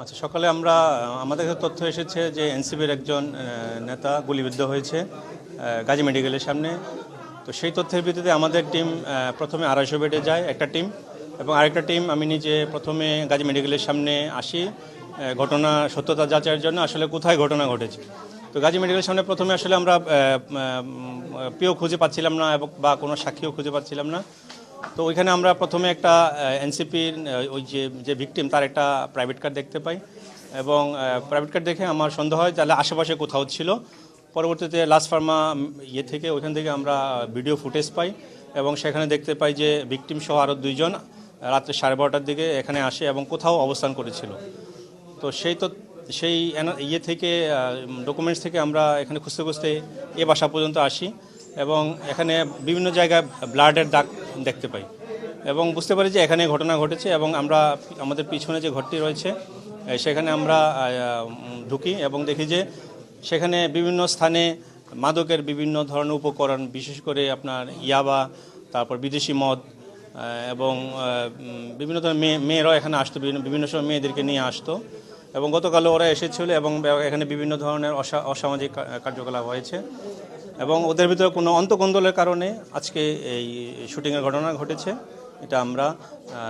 আচ্ছা সকালে আমরা, আমাদের কাছে তথ্য এসেছে যে এনসিবির একজন নেতা গুলিবিদ্ধ হয়েছে গাজী মেডিকেলের সামনে। তো সেই তথ্যের ভিত্তিতে আমাদের টিম প্রথমে আড়াইশো বেডে যায় একটা টিম, এবং আরেকটা টিম আমি নিজে প্রথমে গাজী মেডিকেলের সামনে আসি ঘটনা, সত্যতা যাচাইয়ের জন্য, আসলে কোথায় ঘটনা ঘটেছে। তো গাজী মেডিকেলের সামনে প্রথমে আসলে আমরা পিও খুঁজে পাচ্ছিলাম না, এবং বা কোনো সাক্ষীও খুঁজে পাচ্ছিলাম না। তো ওইখানে আমরা প্রথমে একটা এনসিপির ওই যে যে ভিকটিম তার একটা প্রাইভেট কার দেখতে পাই। এবং প্রাইভেট কার দেখে আমার সন্দেহ হয় তাহলে আশেপাশে কোথাও ছিল। পরবর্তীতে লাস্ট ফার্মা ইয়ে থেকে, ওইখান থেকে আমরা ভিডিও ফুটেজ পাই এবং সেখানে দেখতে পাই যে ভিকটিম সহ আরও দুইজন রাত্রে সাড়ে বারোটার দিকে এখানে আসে এবং কোথাও অবস্থান করেছিল। তো সেই তো সেই ইয়ে থেকে ডকুমেন্টস থেকে আমরা এখানে খুঁজতে খুঁজতে এ বাসা পর্যন্ত আসি। এবং এখানে বিভিন্ন জায়গায় ব্লাডের দাগ দেখতে পাই। এবং বুঝতে পারি যে এখানে ঘটনা ঘটেছে এবং আমরা, আমাদের পিছনে যে ঘরটি রয়েছে সেখানে আমরা ঢুকি এবং দেখি যে সেখানে বিভিন্ন স্থানে মাদকের বিভিন্ন ধরনের উপকরণ, বিশেষ করে আপনার ইয়াবা, তারপর বিদেশি মদ এবং বিভিন্ন ধরনের মেয়ে মেয়েরাও এখানে আসতো, বিভিন্ন বিভিন্ন সময় মেয়েদেরকে নিয়ে আসতো। এবং গতকালও ওরা এসেছিল এবং এখানে বিভিন্ন ধরনের অসা- অসামাজিক কার্যকলাপ হয়েছে। এবং ওদের ভিতরে কোনো অন্তকন্দলের কারণে আজকে এই শুটিংয়ের ঘটনা ঘটেছে। এটা আমরা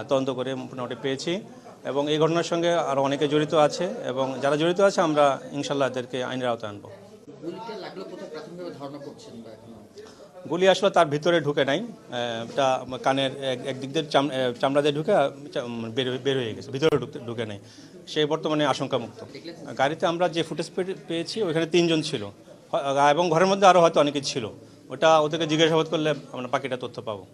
তদন্ত করে মোটামুটি পেয়েছি। এবং এই ঘটনার সঙ্গে আরও অনেকে জড়িত আছে এবং যারা জড়িত আছে আমরা ইনশাল্লাহ এদেরকে আইনের আওতায় আনব। গুলি আসলে তার ভিতরে ঢুকে নাই। এটা কানের এক- একদিক দিয়ে চাম- চামড়া দিয়ে ঢুকে বের হয়ে- গেছে ভিতরে ঢুকতে ঢুকে নাই। সে বর্তমানে আশঙ্কামুক্ত। গাড়িতে আমরা যে ফুটেজ পেয়েছি ওইখানে তিনজন ছিল। এবং ঘরের মধ্যে আরও হয়তো অনেকে ছিল। ওটা ওদেরকে জিজ্ঞাসাবাদ করলে আমরা বাকিটা তথ্য পাবো।